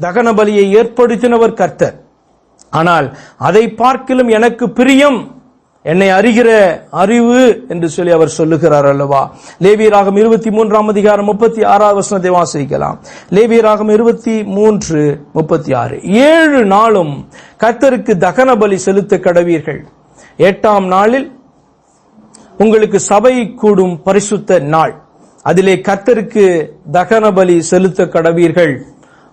தகன பலியை ஏற்படுத்தினவர் கர்த்தர். ஆனால் அதை பார்க்கிலும் எனக்கு பிரியம். என்னை அறிகிற அறிவு என்று சொல்லி அவர் சொல்லுகிறார் அல்லவா? லேவியராகம் இருபத்தி மூன்றாம் அதிகாரம் முப்பத்தி ஆறாவது வசனத்தை வாசிக்கலாம். லேவியராகம் இருபத்தி மூன்று முப்பத்தி ஆறு ஏழு நாளும் கர்த்தருக்கு தகன பலி செலுத்த கடவீர்கள். எட்டாம் நாளில் உங்களுக்கு சபை கூடும் பரிசுத்த நாள். அதிலே கர்த்தருக்கு தகன பலி செலுத்த கடவீர்கள்.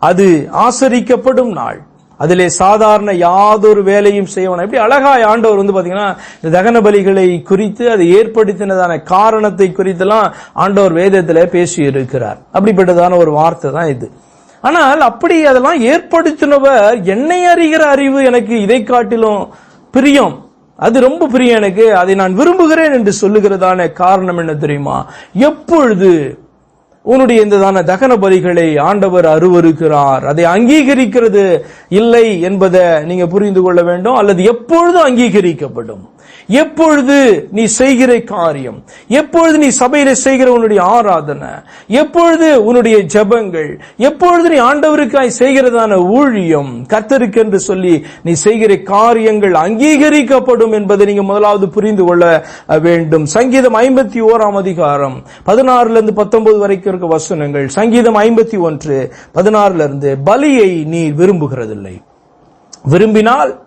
அது ஆசரிக்கப்படும் நாள். அதிலே சாதாரண யாதொரு வேலையும் செய்யணும் இப்படி அழகாய் ஆண்டவர் வந்து பாத்தீங்கன்னா இந்த தகன பலிகளை குறித்து அது ஏற்படுத்தினதான காரணத்தை குறித்தெல்லாம் ஆண்டவர் வேதத்தில் பேசி இருக்கிறார் அப்படிப்பட்டதான ஒரு வார்த்தை தான் இது. ஆனால் அப்படி அதெல்லாம் ஏற்படுத்தினவர் என்னை அறிகிற அறிவு எனக்கு இதை காட்டிலும் பிரியம். அது ரொம்ப பிரியம் எனக்கு. அதை நான் விரும்புகிறேன் என்று சொல்லுகிறதான காரணம் என்ன தெரியுமா? எப்பொழுது உன்னுடைய இந்ததான தகன பலிகளை ஆண்டவர் அருவருக்கிறார். அதை அங்கீகரிக்கிறது இல்லை என்பதை நீங்க புரிந்து கொள்ள வேண்டும். அல்லது எப்பொழுதும் அங்கீகரிக்கப்படும். எப்பொழுது நீ செய்கிற காரியம்? எப்பொழுது நீ சபையில செய்கிற உன்னுடைய ஆராதனை? எப்பொழுது உன்னுடைய ஜெபங்கள்? எப்பொழுது நீ ஆண்டவருக்காய் செய்கிறதான ஊழியம்? கத்தருக்கு என்று சொல்லி நீ செய்கிற காரியங்கள் அங்கீகரிக்கப்படும் என்பதை நீங்க முதலாவது புரிந்து கொள்ள வேண்டும். சங்கீதம் ஐம்பத்தி ஓராம் அதிகாரம் பதினாறுல இருந்து பத்தொன்பது வரைக்கும் இருக்க வசனங்கள். சங்கீதம் ஐம்பத்தி ஒன்று பதினாறுல இருந்து பலியை நீ விரும்புகிறதில்லை. விரும்பினால்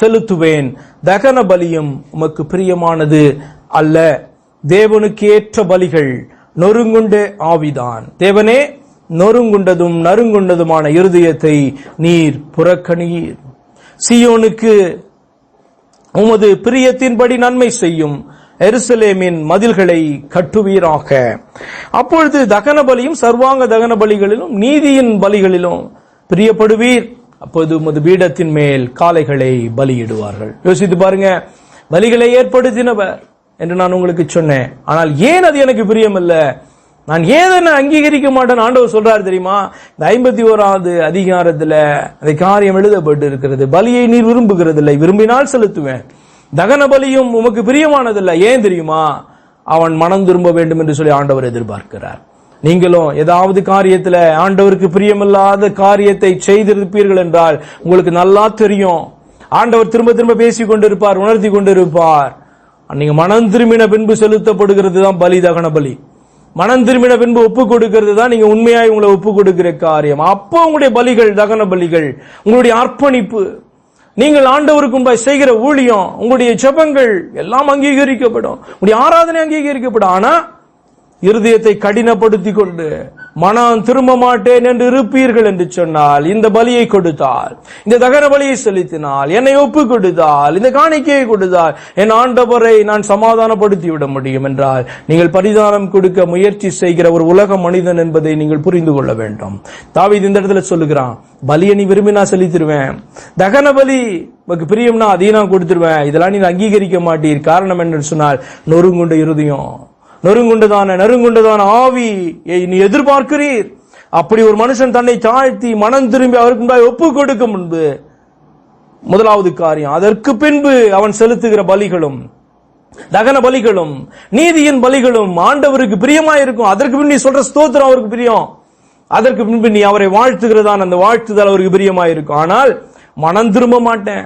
செலுத்துவேன். தகன பலியும் உமக்கு பிரியமானது அல்ல. தேவனுக்கு ஏற்ற பலிகள் நொறுங்குண்ட ஆவிதான். தேவனே நொறுங்குண்டதும் நறுங்குண்டதுமான இருதயத்தை நீர் புறக்கணீர் சியோனுக்கு உமது பிரியத்தின்படி நன்மை செய்யும் எருசலேமின் மதில்களை கட்டுவீராக. அப்பொழுது தகன பலியும் சர்வாங்க தகன பலிகளிலும் நீதியின் பலிகளிலும் பிரியப்படுவீர். அப்போது உமது பீடத்தின் மேல் காளைகளை பலியிடுவார்கள். யோசித்து பாருங்க பலிகளை ஏற்படுத்தினவர் என்று நான் உங்களுக்கு சொன்னேன். ஆனால் ஏன் அது எனக்கு பிரியமல்ல? நான் ஏதென அங்கீகரிக்க மாட்டேன்? ஆண்டவர் சொல்றாரு தெரியுமா? இந்த ஐம்பத்தி ஓராவது அதிகாரத்துல அந்த காரியம் எழுதப்பட்டு இருக்கிறது பலியை நீர் விரும்புகிறதில்லை. விரும்பினால் செலுத்துவேன். தகன பலியும் உமக்கு பிரியமானதில்லை. ஏன் தெரியுமா? அவன் மனம் திரும்ப வேண்டும் என்று சொல்லி ஆண்டவர் எதிர்பார்க்கிறார். நீங்களும் ஏதாவது காரியத்தில் ஆண்டவருக்கு பிரியமில்லாத காரியத்தை செய்திருப்பீர்கள் என்றால் உங்களுக்கு நல்லா தெரியும். ஆண்டவர் திரும்ப திரும்ப பேசிக் கொண்டிருப்பார் உணர்த்தி கொண்டிருப்பார். நீங்க மனம் திரும்பின பின்பு செலுத்தப்படுகிறது தான் பலி தகன பலி. மனம் திரும்பின பின்பு ஒப்பு கொடுக்கிறது தான் நீங்க உண்மையாய் உங்களை ஒப்பு கொடுக்கிற காரியம். அப்போ உங்களுடைய பலிகள் தகன பலிகள் உங்களுடைய அர்ப்பணிப்பு. நீங்கள் ஆண்டவருக்கு முன்பாய் செய்கிற ஊழியம் உங்களுடைய ஜெபங்கள் எல்லாம் அங்கீகரிக்கப்படும். உங்களுடைய ஆராதனை அங்கீகரிக்கப்படும். ஆனா இருதயத்தை கடினப்படுத்திக் கொண்டு மனம் திரும்ப மாட்டேன் என்று இருப்பீர்கள் என்று சொன்னால் இந்த பலியை கொடுத்தால் இந்த தகன பலியை செலுத்தினால் என்னை ஒப்பு கொடுத்தால் இந்த காணிக்கையை கொடுத்தால் என் ஆண்டவரை நான் சமாதானப்படுத்தி விட முடியும் என்றால் நீங்கள் பரிதானம் கொடுக்க முயற்சி செய்கிற ஒரு உலக மனிதன் என்பதை நீங்கள் புரிந்து கொள்ள வேண்டும். தாவி இந்த இடத்துல சொல்லுகிறான் பலியை நீ விரும்பி நான் செலுத்திடுவேன். தகன பலி உனக்கு பிரியம்னா அதையும் நான் கொடுத்துருவேன். இதெல்லாம் நீ அங்கீகரிக்க மாட்டீர். காரணம் என்னன்னு சொன்னால் நொறுங்குண்ட இருதயம். நொறுங்குண்டதான நறுங்குண்டதான ஆவி நீ எதிர்பார்க்கிறீர். அப்படி ஒரு மனுஷன் தன்னை தாழ்த்தி மனம் திரும்பி அவருக்கு முன்பாக ஒப்பு கொடுக்கும் முன்பு முதலாவது காரியம் அதற்கு பின்பு அவன் செலுத்துகிற பலிகளும் தகன பலிகளும் நீதியின் பலிகளும் ஆண்டவருக்கு பிரியமாயிருக்கும். அதற்கு பின் நீ சொல்ற ஸ்தோத்திரம் அவருக்கு பிரியம். அதற்கு பின்பு நீ அவரை வாழ்த்துகிறதான் அந்த வாழ்த்துதல் அவருக்கு பிரியமாயிருக்கும். ஆனால் மனம் திரும்ப மாட்டேன்.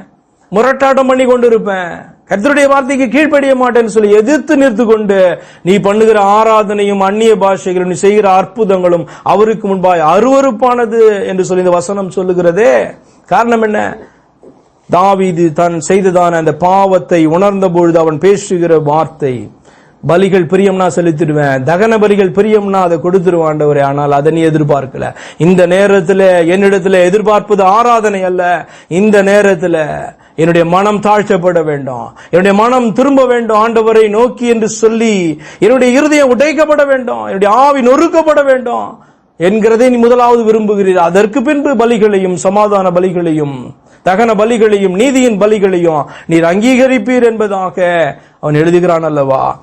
முரட்டாட்டம் பண்ணி கொண்டிருப்பேன். கர்த்தருடைய வார்த்தைக்கு கீழ்ப்படிய மாட்டேன்னு சொல்லி எதிர்த்து நிறுத்து கொண்டு நீ பண்ணுகிற ஆராதனையும் அந்நிய பாஷைகளும் நீ செய்கிற அற்புதங்களும் அவருக்கு முன்பாய் அருவருப்பானது என்று சொல்லி இந்த வசனம் சொல்லுகிறதே. காரணம் என்ன? தாவிது தான் செய்ததான அந்த பாவத்தை உணர்ந்த பொழுது அவன் பேசுகிற வார்த்தை பலிகள் பிரியம்னா செலுத்திடுவேன் தகன பலிகள் பிரியம்னா அதை கொடுத்துருவாண்டவரே ஆனால் அதை நீ எதிர்பார்க்கல. இந்த நேரத்தில் என்னிடத்துல எதிர்பார்ப்பது ஆராதனை அல்ல. இந்த நேரத்தில் என்னுடைய மனம் தாழ்த்தப்பட வேண்டும். என்னுடைய மனம் திரும்ப வேண்டும். ஆண்டவரை நோக்கி என்று சொல்லி என்னுடைய இருதயம் உடைக்கப்பட வேண்டும். என்னுடைய ஆவி நொறுக்கப்பட வேண்டும் என்கிறதை நீ முதலாவது விரும்புகிறீர். அதற்கு பின்பு பலிகளையும் சமாதான பலிகளையும் தகன பலிகளையும் நீதியின் பலிகளையும் நீர் அங்கீகரிப்பீர் என்பதாக அவன் எழுதுகிறான் அல்லவா?